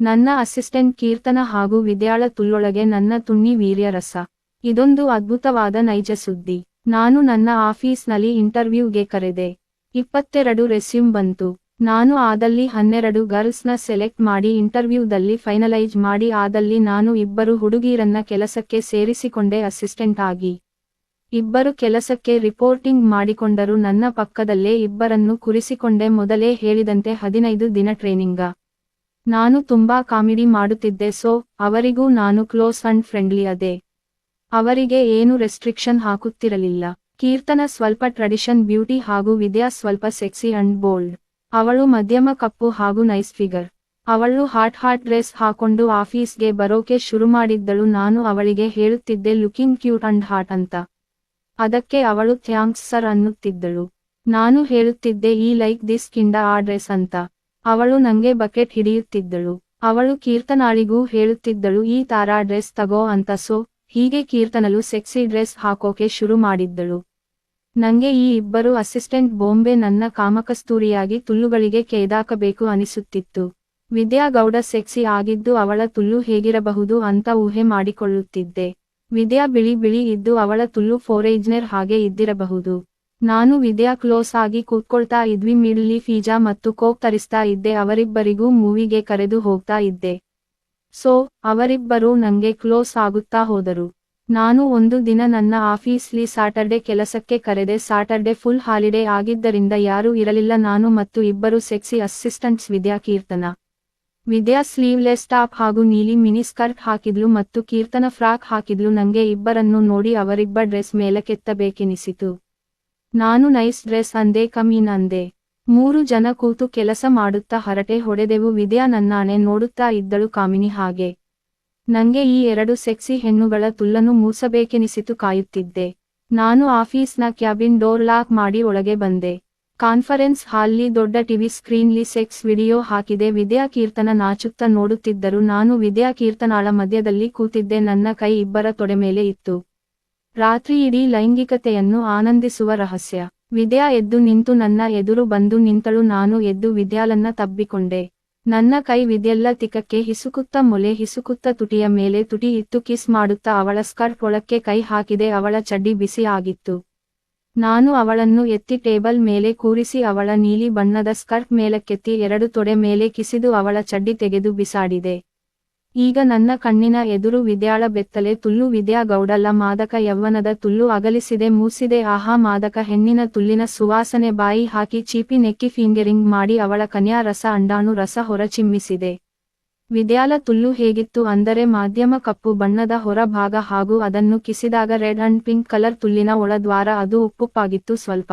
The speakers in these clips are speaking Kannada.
ನನ್ನ ಅಸಿಸ್ಟೆಂಟ್ ಕೀರ್ತನ ಹಾಗೂ ವಿದ್ಯಾಳ ತುಳ್ಳೊಳಗೆ ನನ್ನ ತುಣ್ಣಿ ವೀರ್ಯರಸ ಇದೊಂದು ಅದ್ಭುತವಾದ ನೈಜ ಸುದ್ದಿ. ನಾನು ನನ್ನ ಆಫೀಸ್ನಲ್ಲಿ ಇಂಟರ್ವ್ಯೂಗೆ ಕರೆದೆ. ಇಪ್ಪತ್ತೆರಡು ರೆಸ್ಯೂಮ್ ಬಂತು. ನಾನು ಆದಲ್ಲಿ ಹನ್ನೆರಡು ಗರ್ಲ್ಸ್ನ ಸೆಲೆಕ್ಟ್ ಮಾಡಿ ಇಂಟರ್ವ್ಯೂದಲ್ಲಿ ಫೈನಲೈಜ್ ಮಾಡಿ ಆದಲ್ಲಿ ನಾನು ಇಬ್ಬರು ಹುಡುಗಿರನ್ನ ಕೆಲಸಕ್ಕೆ ಸೇರಿಸಿಕೊಂಡೆ ಅಸಿಸ್ಟೆಂಟ್ ಆಗಿ. ಇಬ್ಬರು ಕೆಲಸಕ್ಕೆ ರಿಪೋರ್ಟಿಂಗ್ ಮಾಡಿಕೊಂಡರು ನನ್ನ ಪಕ್ಕದಲ್ಲೇ ಇಬ್ಬರನ್ನು ಕುರಿಸಿಕೊಂಡೆ ಮೊದಲೇ ಹೇಳಿದಂತೆ ಹದಿನೈದು ದಿನ ಟ್ರೈನಿಂಗ. ನಾನು ತುಂಬಾ ಕಾಮಿಡಿ ಮಾಡುತ್ತಿದ್ದೆ, ಸೊ, ಅವರಿಗೂ ನಾನು ಕ್ಲೋಸ್ ಅಂಡ್ ಫ್ರೆಂಡ್ಲಿ ಅದೇ. ಅವರಿಗೆ ಏನು ರೆಸ್ಟ್ರಿಕ್ಷನ್ ಹಾಕುತ್ತಿರಲಿಲ್ಲ. ಕೀರ್ತನ ಸ್ವಲ್ಪ ಟ್ರೆಡಿಷನ್, ಬ್ಯೂಟಿ ಹಾಗೂ ವಿದ್ಯಾ ಸ್ವಲ್ಪ ಸೆಕ್ಸಿ ಅಂಡ್ ಬೋಲ್ಡ್. ಅವಳು ಮಧ್ಯಮ ಕಪ್ಪು ಹಾಗೂ ನೈಸ್ ಫಿಗರ್. ಅವಳು ಹಾಟ್ ಹಾಟ್ ಡ್ರೆಸ್ ಹಾಕೊಂಡು ಆಫೀಸ್ಗೆ ಬರೋಕೆ ಶುರು ಮಾಡಿದ್ದಳು. ನಾನು ಅವಳಿಗೆ ಹೇಳುತ್ತಿದ್ದೆ, ಲುಕಿಂಗ್ ಕ್ಯೂಟ್ ಅಂಡ್ ಹಾಟ್ ಅಂತ. ಅದಕ್ಕೆ ಅವಳು ಥ್ಯಾಂಕ್ಸ್ ಸರ್ ಅನ್ನುತ್ತಿದ್ದಳು. ನಾನು ಹೇಳುತ್ತಿದ್ದೆ, ಈ ಲೈಕ್ ದಿಸ್ ಕಿಂಡ ಆ ಡ್ರೆಸ್ ಅಂತ. ಅವಳು ನಂಗೆ ಬಕೆಟ್ ಹಿಡಿಯುತ್ತಿದ್ದಳು. ಅವಳು ಕೀರ್ತನಾಳಿಗೂ ಹೇಳುತ್ತಿದ್ದಳು, ಈ ತಾರಾ ಡ್ರೆಸ್ ತಗೋ ಅಂತ ಸೊ. ಹೀಗೆ ಕೀರ್ತನಲು ಸೆಕ್ಸಿ ಡ್ರೆಸ್ ಹಾಕೋಕೆ ಶುರು ಮಾಡಿದ್ದಳು. ನಂಗೆ ಈ ಇಬ್ಬರು ಅಸಿಸ್ಟೆಂಟ್ ಬೊಂಬೆ ನನ್ನ ಕಾಮಕಸ್ತೂರಿಯಾಗಿ ತುಲ್ಲುಗಳಿಗೆ ಕೇದಾಕಬೇಕು ಅನಿಸುತ್ತಿತ್ತು. ವಿದ್ಯಾಗೌಡ ಸೆಕ್ಸಿ ಆಗಿದ್ದು ಅವಳ ತುಲ್ಲು ಹೇಗಿರಬಹುದು ಅಂತ ಊಹೆ ಮಾಡಿಕೊಳ್ಳುತ್ತಿದ್ದೆ. ವಿದ್ಯಾ ಬಿಳಿ ಬಿಳಿ ಇದ್ದು ಅವಳ ತುಲ್ಲು ಫೋರೇಜ್ನರ್ ಹಾಗೆ ಇದ್ದಿರಬಹುದು. ನಾನು ವಿದ್ಯಾ ಕ್ಲೋಸ್ ಆಗಿ ಕೂತ್ಕೊಳ್ತಾ ಇದ್ವಿ, ಮಿಡ್ಲಿ ಫೀಜಾ ಮತ್ತು ಕೋಕ್ ತರಿಸ್ತಾ ಇದ್ದೆ, ಅವರಿಬ್ಬರಿಗೂ ಮೂವಿಗೆ ಕರೆದು ಹೋಗ್ತಾ ಇದ್ದೆ. ಸೊ, ಅವರಿಬ್ಬರೂ ನಂಗೆ ಕ್ಲೋಸ್ ಆಗುತ್ತಾ ಹೋದರು. ನಾನು ಒಂದು ದಿನ ನನ್ನ ಆಫೀಸ್ಲಿ ಸಾಟರ್ಡೆ ಕೆಲಸಕ್ಕೆ ಕರೆದೆ ಸಾಟರ್ಡೆ ಫುಲ್ ಹಾಲಿಡೇ ಆಗಿದ್ದರಿಂದ ಯಾರೂ ಇರಲಿಲ್ಲ, ನಾನು ಮತ್ತು ಇಬ್ಬರು sexy assistants Vidya Keerthana. Vidya sleeveless top ಹಾಗೂ ನೀಲಿ ಮಿನಿ ಸ್ಕರ್ಟ್ ಹಾಕಿದ್ಲು ಮತ್ತು ಕೀರ್ತನ ಫ್ರಾಕ್ ಹಾಕಿದ್ಲು, ನಂಗೆ ಇಬ್ಬರನ್ನು ನೋಡಿ ಅವರಿಬ್ಬ ಡ್ರೆಸ್ ಮೇಲಕ್ಕೆತ್ತಬೇಕೆನಿಸಿತು. ನಾನು ನೈಸ್ ಡ್ರೆಸ್ ಅಂದೆ ಕಮೀನ್ ಅಂದೆ. ಮೂರು ಜನ ಕೂತು ಕೆಲಸ ಮಾಡುತ್ತಾ ಹರಟೆ ಹೊಡೆದೆವು. ವಿದ್ಯಾ ನನ್ನಾಣೆ ನೋಡುತ್ತಾ ಇದ್ದಳು ಕಾಮಿನಿ ಹಾಗೆ. ನಂಗೆ ಈ ಎರಡು ಸೆಕ್ಸಿ ಹೆಣ್ಣುಗಳ ತುಲ್ಲನ್ನು ಮೂಸಬೇಕೆನಿಸಿತು ಕಾಯುತ್ತಿದ್ದೆ. ನಾನು ಆಫೀಸ್ನ ಕ್ಯಾಬಿನ್ ಡೋರ್ ಲಾಕ್ ಮಾಡಿ ಒಳಗೆ ಬಂದೆ. ಕಾನ್ಫರೆನ್ಸ್ ಹಾಲ್ಲಿ ದೊಡ್ಡ ಟಿವಿ ಸ್ಕ್ರೀನ್ಲಿ ಸೆಕ್ಸ್ ವಿಡಿಯೋ ಹಾಕಿದೆ. ವಿದ್ಯಾ ಕೀರ್ತನ ನಾಚುತ್ತಾ ನೋಡುತ್ತಿದ್ದರು. ನಾನು ವಿದ್ಯಾ ಕೀರ್ತನಾಳ ಮಧ್ಯದಲ್ಲಿ ಕೂತಿದ್ದೆ. ನನ್ನ ಕೈ ಇಬ್ಬರ ತೊಡೆ ಮೇಲೆ ಇತ್ತು. ರಾತ್ರಿ ಇಡೀ ಲೈಂಗಿಕತೆಯನ್ನು ಆನಂದಿಸುವ ರಹಸ್ಯ. ವಿದ್ಯಾ ಎದ್ದು ನಿಂತು ನನ್ನ ಎದುರು ಬಂದು ನಿಂತಳು ನಾನು ಎದ್ದು ವಿದ್ಯಾಲನ್ನ ತಬ್ಬಿಕೊಂಡೆ. ನನ್ನ ಕೈ ವಿದ್ಯೆಲ್ಲ ತಿಕಕ್ಕೆ ಹಿಸುಕುತ್ತ ಮೊಲೆ ಹಿಸುಕುತ್ತ ತುಟಿಯ ಮೇಲೆ ತುಟಿ ಇತ್ತು ಕಿಸ್ ಮಾಡುತ್ತಾ ಅವಳ ಸ್ಕರ್ಟ್ ಒಳಕ್ಕೆ ಕೈ ಹಾಕಿದೆ ಅವಳ ಚಡ್ಡಿ ಬಿಸಿ ಆಗಿತ್ತು. ನಾನು ಅವಳನ್ನು ಎತ್ತಿ ಟೇಬಲ್ ಮೇಲೆ ಕೂರಿಸಿ ಅವಳ ನೀಲಿ ಬಣ್ಣದ ಸ್ಕರ್ಟ್ ಮೇಲಕ್ಕೆತ್ತಿ ಎರಡು ತೊಡೆ ಮೇಲೆ ಕಿಸಿದು ಅವಳ ಚಡ್ಡಿ ತೆಗೆದು ಬಿಸಾಡಿದೆ. ಈಗ ನನ್ನ ಕಣ್ಣಿನ ಎದುರು ವಿದ್ಯಾಳ ಬೆತ್ತಲೆ ತುಲ್ಲು ವಿದ್ಯಾ ಗೌಡಲ್ಲ ಮಾದಕ ಯವ್ವನದ ತುಲ್ಲು ಅಗಲಿಸಿದೆ ಮೂಸಿದೆ ಆಹಾ ಮಾದಕ ಹೆಣ್ಣಿನ ತುಲ್ಲಿನ ಸುವಾಸನೆ ಬಾಯಿ ಹಾಕಿ ಚೀಪಿ ನೆಕ್ಕಿ ಫಿಂಗರಿಂಗ್ ಮಾಡಿ ಅವಳ ಕನ್ಯಾ ರಸ ಅಂಡಾಣು ರಸ ಹೊರಚಿಮ್ಮಿಸಿದೆ ವಿದ್ಯಾಲ ತುಲ್ಲು ಹೇಗಿತ್ತು ಅಂದರೆ ಮಾಧ್ಯಮ ಕಪ್ಪು ಬಣ್ಣದ ಹೊರಭಾಗ ಹಾಗೂ ಅದನ್ನು ಕಿಸಿದಾಗ ರೆಡ್ ಅಂಡ್ ಪಿಂಕ್ ಕಲರ್ ತುಲ್ಲಿನ ಒಳದ್ವಾರ ಅದು ಉಪ್ಪುಪ್ಪಾಗಿತ್ತು ಸ್ವಲ್ಪ.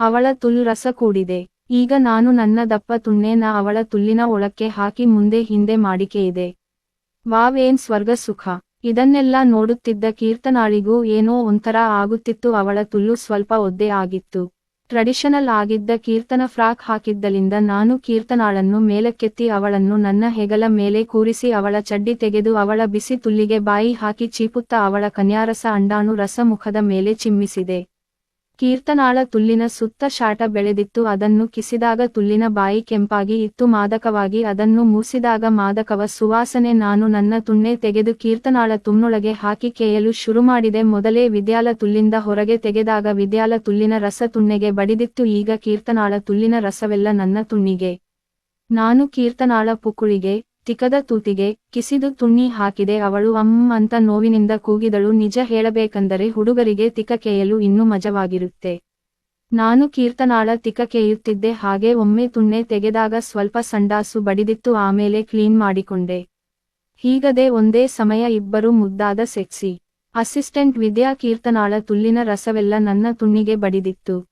ಅವಳ ತುಲ್ಲು ರಸ ಕೂಡಿದೆ. ಈಗ ನಾನು ನನ್ನ ದಪ್ಪ ತುಣ್ಣೇನ ಅವಳ ತುಲ್ಲಿನ ಒಳಕ್ಕೆ ಹಾಕಿ ಮುಂದೆ ಹಿಂದೆ ಮಾಡಿಕೆ ಇದೆ. ವಾವೇನ್ ಸ್ವರ್ಗ ಸುಖ. ಇದನ್ನೆಲ್ಲ ನೋಡುತ್ತಿದ್ದ ಕೀರ್ತನಾಳಿಗೂ ಏನೋ ಒಂಥರ ಆಗುತ್ತಿತ್ತು, ಅವಳ ತುಲ್ಲು ಸ್ವಲ್ಪ ಒದ್ದೆ ಆಗಿತ್ತು. ಟ್ರೆಡಿಷನಲ್ ಆಗಿದ್ದ ಕೀರ್ತನ ಫ್ರಾಕ್ ಹಾಕಿದ್ದಲಿಂದ ನಾನು ಕೀರ್ತನಾಳನ್ನು ಮೇಲಕ್ಕೆತ್ತಿ ಅವಳನ್ನು ನನ್ನ ಹೆಗಲ ಮೇಲೆ ಕೂರಿಸಿ ಅವಳ ಚಡ್ಡಿ ತೆಗೆದು ಅವಳ ಬಿಸಿ ತುಲ್ಲಿಗೆ ಬಾಯಿ ಹಾಕಿ ಚೀಪುತ್ತಾ ಅವಳ ಕನ್ಯಾರಸ ಅಂಡಾಣು ರಸ ಮುಖದ ಮೇಲೆ ಚಿಮ್ಮಿಸಿದೆ. ಕೀರ್ತನಾಳ ತುಲ್ಲಿನ ಸುತ್ತ ಶಾಟ ಬೆಳೆದಿತ್ತು, ಅದನ್ನು ಕಿಸಿದಾಗ ತುಲ್ಲಿನ ಬಾಯಿ ಕೆಂಪಾಗಿ ಇತ್ತು, ಮಾದಕವಾಗಿ ಅದನ್ನು ಮೂಸಿದಾಗ ಮಾದಕವ ಸುವಾಸನೆ, ನಾನು ನನ್ನ ತುಣ್ಣೆ ತೆಗೆದು ಕೀರ್ತನಾಳ ತುಮ್ನೊಳಗೆ ಹಾಕಿ ಕೇಯಲು ಶುರುಮಾಡಿದೆ, ಮೊದಲೇ ವಿದ್ಯಾಲ ತುಲ್ಲಿಂದ ಹೊರಗೆ ತೆಗೆದಾಗ ವಿದ್ಯಾಲ ತುಲ್ಲಿನ ರಸ ತುಣ್ಣೆಗೆ ಬಡಿದಿತ್ತು, ಈಗ ಕೀರ್ತನಾಳ ತುಲ್ಲಿನ ರಸವೆಲ್ಲ ನನ್ನ ತುಣ್ಣಿಗೆ. ನಾನು ಕೀರ್ತನಾಳ ಪುಕ್ಕುಳಿಗೆ ತಿಕದ ತೂತಿಗೆ ಕಿಸಿದು ತುಣ್ಣಿ ಹಾಕಿದೆ ಅವಳು ಅಮ್ಮ ಅಂತ ನೋವಿನಿಂದ ಕೂಗಿದಳು. ನಿಜ ಹೇಳಬೇಕಂದರೆ ಹುಡುಗರಿಗೆ ತಿಕ ಕೇಯಲು ಇನ್ನೂ ಮಜವಾಗಿರುತ್ತೆ. ನಾನು ಕೀರ್ತನಾಳ ತಿಕ ಕೇಯುತ್ತಿದ್ದೆ. ಹಾಗೆ ಒಮ್ಮೆ ತುಣ್ಣೆ ತೆಗೆದಾಗ ಸ್ವಲ್ಪ ಸಂಡಾಸು ಬಡಿದಿತ್ತು. ಆಮೇಲೆ ಕ್ಲೀನ್ ಮಾಡಿಕೊಂಡೆ. ಹೀಗದೆ ಒಂದೇ ಸಮಯ ಇಬ್ಬರು ಮುದ್ದಾದ ಸೆಕ್ಸಿ. ಅಸಿಸ್ಟೆಂಟ್ ವಿದ್ಯಾ ಕೀರ್ತನಾಳ ತುಲ್ಲಿನ ರಸವೆಲ್ಲ ನನ್ನ ತುಣ್ಣಿಗೆ ಬಡಿದಿತ್ತು.